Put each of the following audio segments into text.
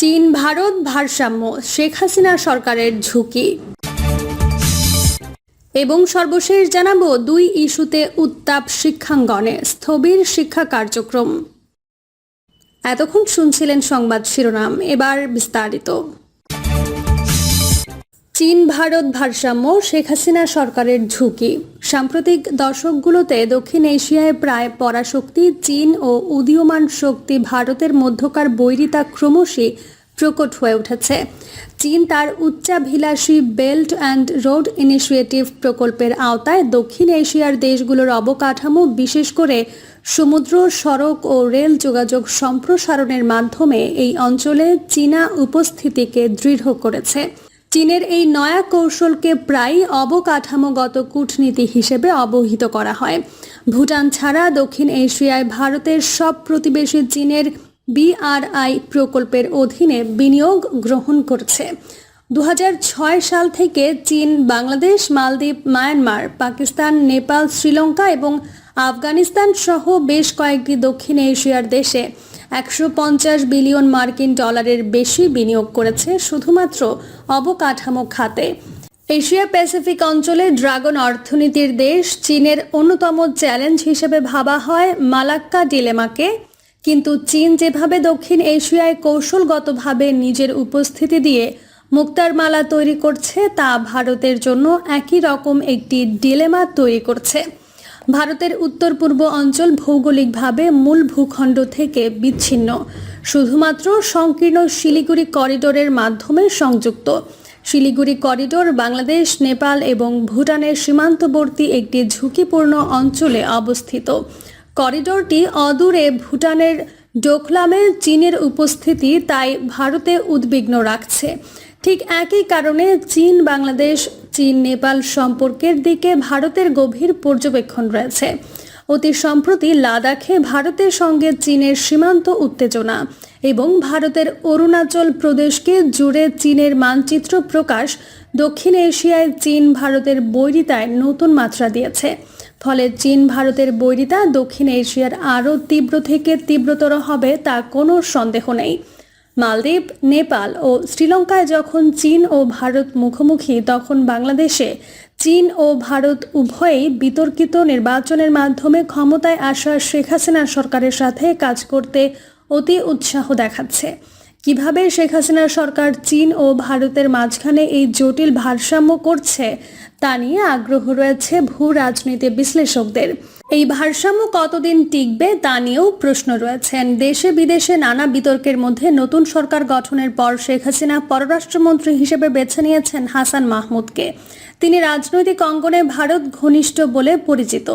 চীন, ভারত ভারসাম্য, শেখ হাসিনা সরকারের ঝুঁকি। এবং সর্বশেষ জানাব দুই ইস্যুতে উত্তাপ শিক্ষাঙ্গনে স্থবির শিক্ষা কার্যক্রম। এতক্ষণ শুনছিলেন সংবাদ শিরোনাম, এবার বিস্তারিত। চীন ভারত ভারসাম্য শেখ হাসিনা সরকারের ঝুঁকি। সাম্প্রতিক দশকগুলোতে দক্ষিণ এশিয়ায় প্রায় পরাশক্তি, চীন ও উদীয়মান শক্তি ভারতের মধ্যকার বৈরিতা ক্রমশই প্রকট হয়ে উঠেছে। চীন তার উচ্চাভিলাষী বেল্ট অ্যান্ড রোড ইনিশিয়েটিভ প্রকল্পের আওতায় দক্ষিণ এশিয়ার দেশগুলোর অবকাঠামো, বিশেষ করে সমুদ্র, সড়ক ও রেল যোগাযোগ সম্প্রসারণের মাধ্যমে এই অঞ্চলে চীনা উপস্থিতিকে দৃঢ় করেছে। চীনের এই নয়া কৌশলকে প্রায় অবকাঠামোগত কূটনীতি হিসেবে অবহিত করা হয়। ভুটান ছাড়া দক্ষিণ এশিয়ায় ভারতের সব প্রতিবেশী চীনের বিআরআই প্রকল্পের অধীনে বিনিয়োগ গ্রহণ করছে। দু হাজার ছয় সাল থেকে চীন, বাংলাদেশ, মালদ্বীপ, মায়ানমার, পাকিস্তান, নেপাল, শ্রীলঙ্কা এবং আফগানিস্তান সহ বেশ কয়েকটি দক্ষিণ এশিয়ার দেশে একশো পঞ্চাশ বিলিয়ন মার্কিন ডলারের বেশি বিনিয়োগ করেছে শুধুমাত্র অবকাঠামো খাতে। এশিয়া প্যাসিফিক অঞ্চলে ড্রাগন অর্থনীতির দেশ চীনের অন্যতম চ্যালেঞ্জ হিসেবে ভাবা হয় মালাক্কা ডিলেমাকে। কিন্তু চীন যেভাবে দক্ষিণ এশিয়ায় কৌশলগতভাবে নিজের উপস্থিতি দিয়ে মুক্তার মালা তৈরি করছে, তা ভারতের জন্য একই রকম একটি ডিলেমা তৈরি করছে। ভারতের উত্তর পূর্ব অঞ্চল ভৌগোলিকভাবে মূল ভূখণ্ড থেকে বিচ্ছিন্ন। শুধুমাত্র সংকীর্ণ শিলিগুড়ি করিডোরের মাধ্যমে সংযুক্ত। শিলিগুড়ি করিডোর বাংলাদেশ, নেপাল এবং ভুটানের সীমান্তবর্তী একটি ঝুঁকিপূর্ণ অঞ্চলে অবস্থিত। করিডোরটি অদূরে ভুটানের ডোকলামে চীনের উপস্থিতি তাই ভারতে উদ্বিগ্ন রাখছে। ঠিক একই কারণে চীন, বাংলাদেশ, চীন, নেপাল সম্পর্কের দিকে ভারতের গভীর পর্যবেক্ষণ রয়েছে। অতি সম্প্রতি লাদাখে ভারতের সঙ্গে চীনের সীমান্ত উত্তেজনা এবং ভারতের অরুণাচল প্রদেশকে জুড়ে চীনের মানচিত্র প্রকাশ দক্ষিণ এশিয়ায় চীন ভারতের বৈরিতায় নতুন মাত্রা দিয়েছে। ফলে চীন ভারতের বৈরিতা দক্ষিণ এশিয়ার আরও তীব্র থেকে তীব্রতর হবে তা কোনো সন্দেহ নেই। মালদ্বীপ, নেপাল ও শ্রীলঙ্কায় যখন চীন ও ভারত মুখোমুখি, তখন বাংলাদেশে চীন ও ভারত উভয়েই বিতর্কিত নির্বাচনের মাধ্যমে ক্ষমতায় আসা শেখ হাসিনা সরকারের সাথে কাজ করতে অতি উৎসাহ দেখাচ্ছে। কীভাবে শেখ হাসিনা সরকার চীন ও ভারতের মাঝখানে এই জটিল ভারসাম্য করছে, তা নিয়ে আগ্রহ রয়েছে ভূ রাজনীতি বিশ্লেষকদের। এই ভারসাম্য কতদিন টিকবে, তা নিয়েও প্রশ্ন রয়েছেন দেশে বিদেশে নানা বিতর্কের মধ্যে নতুন সরকার গঠনের পর শেখ হাসিনা পররাষ্ট্রমন্ত্রী হিসেবে বেছে নিয়েছেন হাসান মাহমুদকে। তিনি রাজনৈতিক অঙ্গনে ভারত ঘনিষ্ঠ বলে পরিচিত।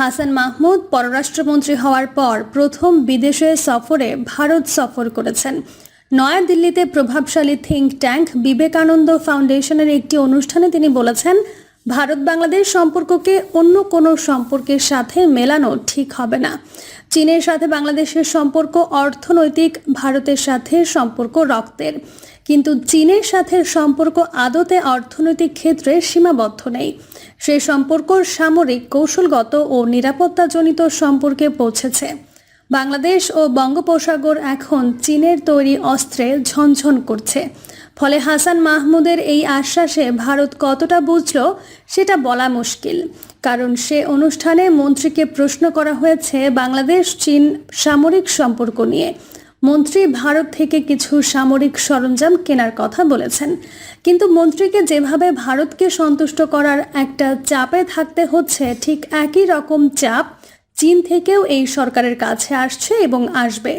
হাসান মাহমুদ পররাষ্ট্রমন্ত্রী হওয়ার পর প্রথম বিদেশে সফরে ভারত সফর করেছেন। নয়াদিল্লিতে প্রভাবশালী থিঙ্ক ট্যাঙ্ক বিবেকানন্দ ফাউন্ডেশনের একটি অনুষ্ঠানে তিনি বলেছেন, ভারত বাংলাদেশ সম্পর্ককে অন্য কোনো সম্পর্কের সাথে মেলানো ঠিক হবে না। চীনের সাথে বাংলাদেশের সম্পর্ক অর্থনৈতিক, ভারতের সাথে সম্পর্ক রক্তের। কিন্তু চীনের সাথে সম্পর্ক আদতে অর্থনৈতিক ক্ষেত্রে সীমাবদ্ধ নেই। সে সম্পর্ক সামরিক, কৌশলগত ও নিরাপত্তাজনিত সম্পর্কে পৌঁছেছে। বাংলাদেশ ও বঙ্গোপসাগর এখন চীনের তৈরি অস্ত্রে ঝনঝন করছে। ফলে হাসান মাহমুদের এই আশ্বাসে ভারত কতটা বুঝল, সেটা বলা মুশকিল। কারণ সে অনুষ্ঠানে মন্ত্রীকে প্রশ্ন করা হয়েছে বাংলাদেশ চীন সামরিক সম্পর্ক নিয়ে। মন্ত্রী ভারত থেকে কিছু সামরিক সরঞ্জাম কেনার কথা বলেছেন। কিন্তু মন্ত্রীকে যেভাবে ভারতকে সন্তুষ্ট করার একটা চাপে থাকতে হচ্ছে, ঠিক একই রকম চাপ চীন থেকেও এই সরকারের কাছে আসছে এবং আসবে।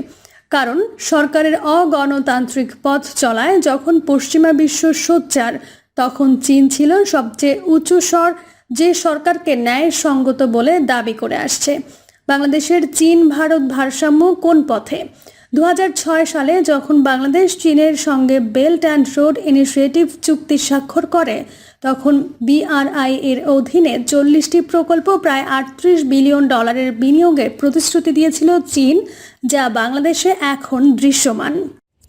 কারণ সরকারের অগণতান্ত্রিক পথ চলায় যখন পশ্চিমা বিশ্ব সোচ্চার, তখন চীন ছিল সবচেয়ে উঁচু স্বর, যে সরকারকে ন্যায় সঙ্গত বলে দাবি করে আসছে। বাংলাদেশের চীন ভারত ভারসাম্য কোন পথে? দু হাজার ছয় সালে যখন বাংলাদেশ চীনের সঙ্গে বেল্ট অ্যান্ড রোড ইনিশিয়েটিভ চুক্তি স্বাক্ষর করে তখন বিআরআই এর অধীনে চল্লিশটি প্রকল্প প্রায় আটত্রিশ বিলিয়ন ডলারের বিনিয়োগের প্রতিশ্রুতি দিয়েছিল চীন, যা বাংলাদেশে এখন দৃশ্যমান।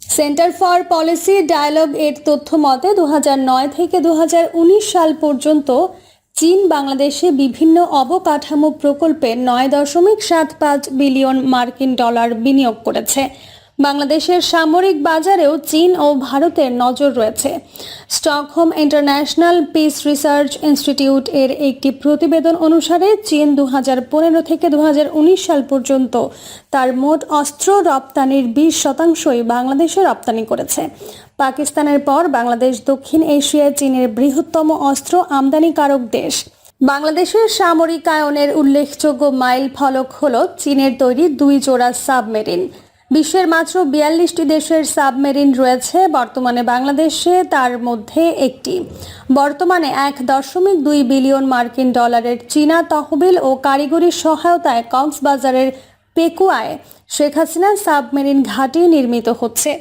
সেন্টার ফর পলিসি ডায়ালগ এর তথ্য মতে দু হাজার নয় থেকে দু হাজার উনিশ সাল পর্যন্ত চীন বাংলাদেশে বিভিন্ন অবকাঠামো প্রকল্পে নয় দশমিক সাত পাঁচ বিলিয়ন মার্কিন ডলার বিনিয়োগ করেছে। বাংলাদেশের সামরিক বাজারেও চীন ও ভারতের নজর রয়েছে। Stockholm International Peace Research Institute এর একটি প্রতিবেদন অনুসারে চীন দু হাজার পনেরো থেকে দু হাজার উনিশ সাল পর্যন্ত তার মোট অস্ত্র রপ্তানির বিশ শতাংশই বাংলাদেশে রপ্তানি করেছে। পাকিস্তানের পর বাংলাদেশ দক্ষিণ এশিয়ায় চীনের বৃহত্তম অস্ত্র আমদানিকারক দেশ। বাংলাদেশের সামরিকায়নের উল্লেখযোগ্য মাইল ফলক হল চীনের তৈরি দুই জোড়া সাবমেরিন। বিশ্বের মাত্র বিয়াল্লিশটি দেশের সাবমেরিন রয়েছে। বর্তমানে বাংলাদেশে তার মধ্যে একটি। বর্তমানে এক দশমিক দুই বিলিয়ন মার্কিন ডলারের চীনা তহবিল ও কারিগরি সহায়তায় কক্সবাজারের পেকুয়ায় শেখ হাসিনা সাবমেরিন ঘাঁটি নির্মিত হচ্ছে।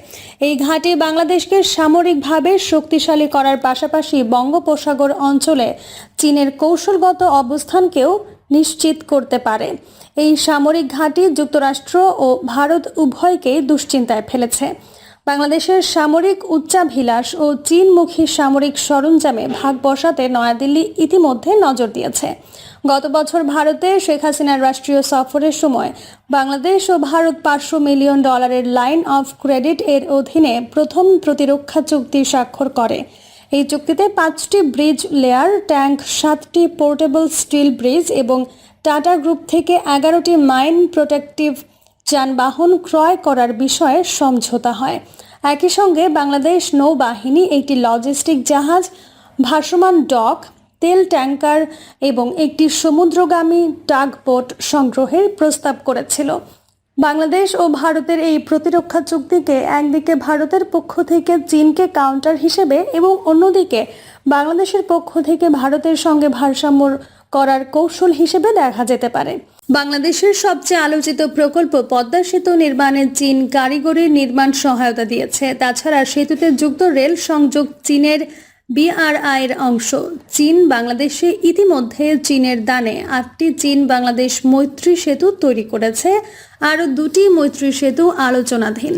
এই ঘাঁটি বাংলাদেশকে সামরিকভাবে শক্তিশালী করার পাশাপাশি বঙ্গোপসাগর অঞ্চলে চীনের কৌশলগত অবস্থানকেও নিশ্চিত করতে পারে। এই সামরিক ঘাঁটি যুক্তরাষ্ট্র ও ভারত উভয়কেই দুশ্চিন্তায় ফেলেছে। বাংলাদেশের সামরিক উচ্চাভিলাষ ও চীনমুখী সামরিক সরঞ্জামে ভাগ বসাতে নয়াদিল্লি ইতিমধ্যে নজর দিয়েছে। গত বছর ভারতে শেখ হাসিনার রাষ্ট্রীয় সফরের সময় বাংলাদেশ ও ভারত পাঁচশো মিলিয়ন ডলারের লাইন অফ ক্রেডিট এর অধীনে প্রথম প্রতিরক্ষা চুক্তি স্বাক্ষর করে। এই চুক্তিতে পাঁচটি ব্রিজ লেয়ার, ট্যাঙ্ক, সাতটি পোর্টেবল স্টিল ব্রিজ এবং টাটা গ্রুপ থেকে এগারোটি মাইন প্রোটেক্টিভ যানবাহন ক্রয় করার বিষয়ে সমঝোতা হয়। একই সঙ্গে বাংলাদেশ নৌবাহিনী, একটি লজিস্টিক জাহাজ, ভাসমান ডক, তেল ট্যাঙ্কার এবং একটি সমুদ্রগামী টাগবোট সংগ্রহের প্রস্তাব করেছিল। বাংলাদেশ ও ভারতের এই প্রতিরক্ষা চুক্তিকে একদিকে ভারতের পক্ষ থেকে চীনকে কাউন্টার হিসেবে এবং অন্যদিকে বাংলাদেশের পক্ষ থেকে ভারতের সঙ্গে ভারসাম্য করার কৌশল হিসেবে দেখা যেতে পারে। বাংলাদেশের সবচেয়ে আলোচিত প্রকল্প পদ্মা সেতু নির্মাণে চীন কারিগরি নির্মাণ সহায়তা দিয়েছে। তাছাড়া সেতুতে যুক্ত রেল সংযোগ চীনের বিআরআইয়ের অংশ। চীন বাংলাদেশে ইতিমধ্যে চীনের দানে আটটি চীন বাংলাদেশ মৈত্রী সেতু তৈরি করেছে, আরও দুটি মৈত্রী সেতু আলোচনাধীন।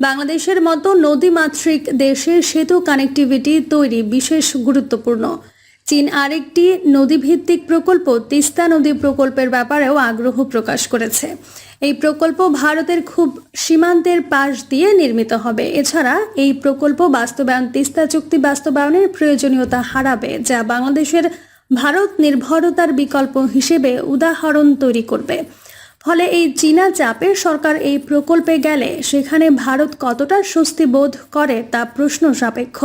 বাংলাদেশের মতো নদীমাতৃক দেশে সেতু কানেক্টিভিটি তৈরি বিশেষ গুরুত্বপূর্ণ। চীন আরেকটি নদীভিত্তিক প্রকল্প তিস্তা নদী প্রকল্পের ব্যাপারেও আগ্রহ প্রকাশ করেছে। এই প্রকল্প ভারতের খুব সীমান্তের পাশ দিয়ে নির্মিত হবে। এছাড়া এই প্রকল্প বাস্তবায়ন তিস্তা চুক্তি বাস্তবায়নের প্রয়োজনীয়তা হারাবে, যা বাংলাদেশের ভারত নির্ভরতার বিকল্প হিসেবে উদাহরণ তৈরি করবে। ফলে এই চীনা চাপে সরকার এই প্রকল্পে গেলে সেখানে ভারত কতটা স্বস্তি বোধ করে তা প্রশ্ন সাপেক্ষ।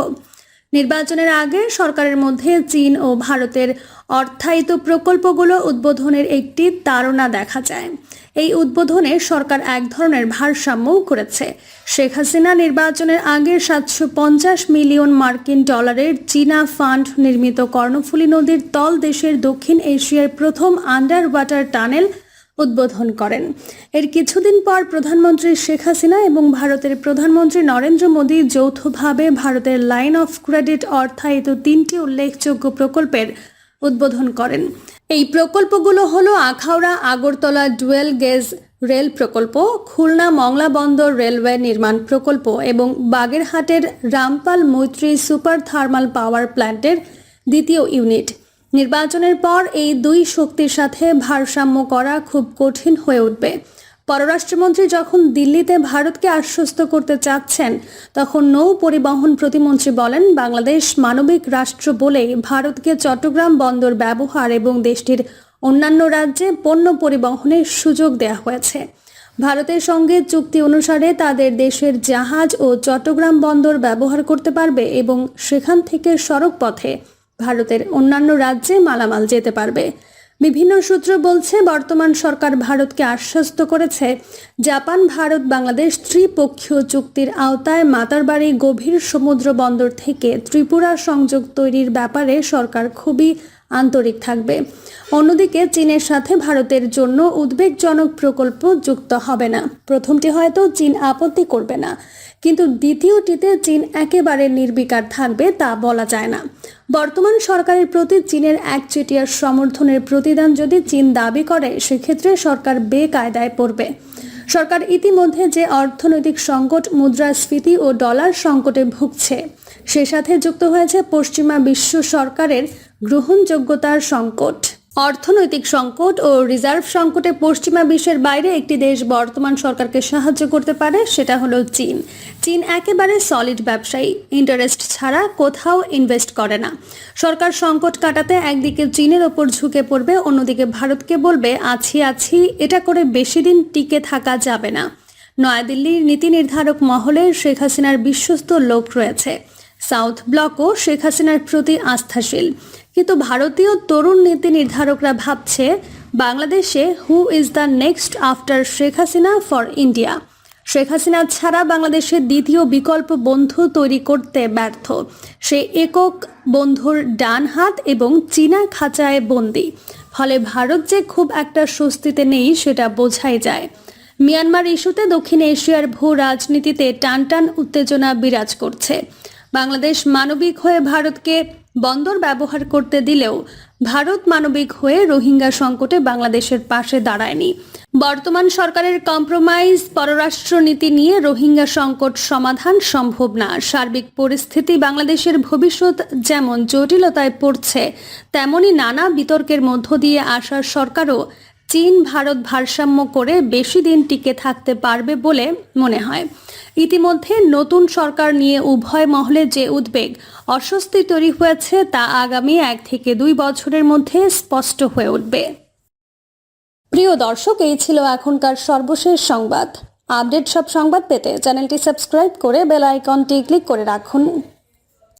নির্বাচনের আগে সরকারের মধ্যে চীন ও ভারতের অর্থায়িত প্রকল্পগুলো উদ্বোধনের একটি তাড়না দেখা যায়। এই উদ্বোধনে সরকার এক ধরনের ভারসাম্যও করেছে। শেখ হাসিনা নির্বাচনের আগে সাতশো পঞ্চাশ মিলিয়ন মার্কিন ডলারের চীনা ফান্ড নির্মিত কর্ণফুলী নদীর তল দেশের দক্ষিণ এশিয়ার প্রথম আন্ডার ওয়াটার টানেল উদ্বোধন করেন। এর কিছুদিন পর প্রধানমন্ত্রী শেখ হাসিনা এবং ভারতের প্রধানমন্ত্রী নরেন্দ্র মোদী যৌথভাবে ভারতের লাইন অফ ক্রেডিট অর্থায়িত তিনটি উল্লেখযোগ্য প্রকল্পের উদ্বোধন করেন। এই প্রকল্পগুলো হলো Akhaura, Agartala dual gauge rail প্রকল্প, খুলনা মংলা বন্দর রেলওয়ে নির্মাণ প্রকল্প এবং বাগেরহাটের রামপাল মৈত্রী সুপার থার্মাল পাওয়ার প্ল্যান্টের দ্বিতীয় ইউনিট। নির্বাচনের পর এই দুই শক্তির সাথে ভারসাম্য করা খুব কঠিন হয়ে উঠবে। পররাষ্ট্রমন্ত্রী যখন দিল্লিতে ভারতকে আশ্বস্ত করতে চাচ্ছেন, তখন নৌ পরিবহন প্রতিমন্ত্রী বলেন, বাংলাদেশ মানবিক রাষ্ট্র বলেই ভারতকে চট্টগ্রাম বন্দর ব্যবহার এবং দেশটির অন্যান্য রাজ্যে পণ্য পরিবহনের সুযোগ দেওয়া হয়েছে। ভারতের সঙ্গে চুক্তি অনুসারে তাদের দেশের জাহাজ ও চট্টগ্রাম বন্দর ব্যবহার করতে পারবে এবং সেখান থেকে সড়ক পথে ভারতের অন্যান্য রাজ্যে মালামাল যেতে পারবে। বিভিন্ন সূত্র বলছে, বর্তমান সরকার ভারতকে আশ্বস্ত করেছে, জাপান, ভারত, বাংলাদেশ ত্রিপক্ষীয় চুক্তির আওতায় মাতারবাড়ি গভীর সমুদ্র বন্দর থেকে ত্রিপুরা সংযোগ তৈরির ব্যাপারে সরকার খুবই আন্তরিক থাকবে। অন্যদিকে চীনের সাথে ভারতের জন্য উদ্বেগজনক প্রকল্প যুক্ত হবে না। প্রথমটি হয়তো চীন আপত্তি করবে না। কিন্তু দ্বিতীয়টিতে চীন একেবারে নির্বিকার থাকবে তা বলা যায় না। বর্তমান সরকারের প্রতি চীনের একচেটিয়ার সমর্থনের প্রতিদান যদি চীন দাবি করে, সেক্ষেত্রে সরকার বেকায়দায় পড়বে। সরকার ইতিমধ্যে যে অর্থনৈতিক সংকট, মুদ্রাস্ফীতি ও ডলার সংকটে ভুগছে, সে সাথে যুক্ত হয়েছে পশ্চিমা বিশ্ব সরকারের গ্রহণযোগ্যতার সংকট, অর্থনৈতিক সংকট ও রিজার্ভ সংকটে পশ্চিমা বিশ্বের বাইরে একটি দেশ বর্তমান সরকারকে সাহায্য করতে পারে, সেটা হলো চীন। চীন একেবারে সলিড ব্যবসায়ী ইন্টারেস্ট ছাড়া কোথাও ইনভেস্ট করে না। সরকার সংকট কাটাতে একদিকে চীনের ওপর ঝুঁকে পড়বে, অন্যদিকে ভারতকে বলবে, আছি আছি, এটা করে বেশি দিন টিকে থাকা যাবে না। নয়াদিল্লির নীতি নির্ধারক মহলে শেখ হাসিনার বিশ্বস্ত লোক রয়েছে। সাউথ ব্লকও শেখ হাসিনার প্রতি আস্থাশীল। কিন্তু ভারতীয় তরুণ নীতি নির্ধারকরা ভাবছে বাংলাদেশে who is the next after Sheikh Hasina for India Sheikh Hasina ছাড়া বাংলাদেশের দ্বিতীয় বিকল্প বন্ধু তৈরি করতে ব্যর্থ। সে একক বন্ধুর ডান হাত এবং চীনা খাঁচায় বন্দি। ফলে ভারত যে খুব একটা স্বস্তিতে নেই সেটা বোঝাই যায়। মিয়ানমার ইস্যুতে দক্ষিণ এশিয়ার ভূ রাজনীতিতে টানটান উত্তেজনা বিরাজ করছে। বাংলাদেশ মানবিক হয়ে ভারতকে বন্দর ব্যবহার করতে দিলেও ভারত মানবিক হয়ে রোহিঙ্গা সংকটে বাংলাদেশের পাশে দাঁড়ায়নি। বর্তমান সরকারের কম্প্রোমাইজ পররাষ্ট্রনীতি নিয়ে রোহিঙ্গা সংকট সমাধান সম্ভব না। সার্বিক পরিস্থিতি বাংলাদেশের ভবিষ্যৎ যেমন জটিলতায় পড়ছে, তেমনি নানা বিতর্কের মধ্য দিয়ে আসা সরকারও চীন ভারত ভারসাম্য করে বেশি দিন টিকে থাকতে পারবে বলে মনে হয়। ইতিমধ্যে নতুন সরকার নিয়ে উভয় মহলে যে উদ্বেগ, অস্বস্তি তৈরি হয়েছে তা আগামী এক থেকে দুই বছরের মধ্যে স্পষ্ট হয়ে উঠবে। প্রিয় দর্শক, এই ছিল এখনকার সর্বশেষ সংবাদ। আপডেট সব সংবাদ পেতে চ্যানেলটি সাবস্ক্রাইব করে বেল আইকনটি ক্লিক করে রাখুন।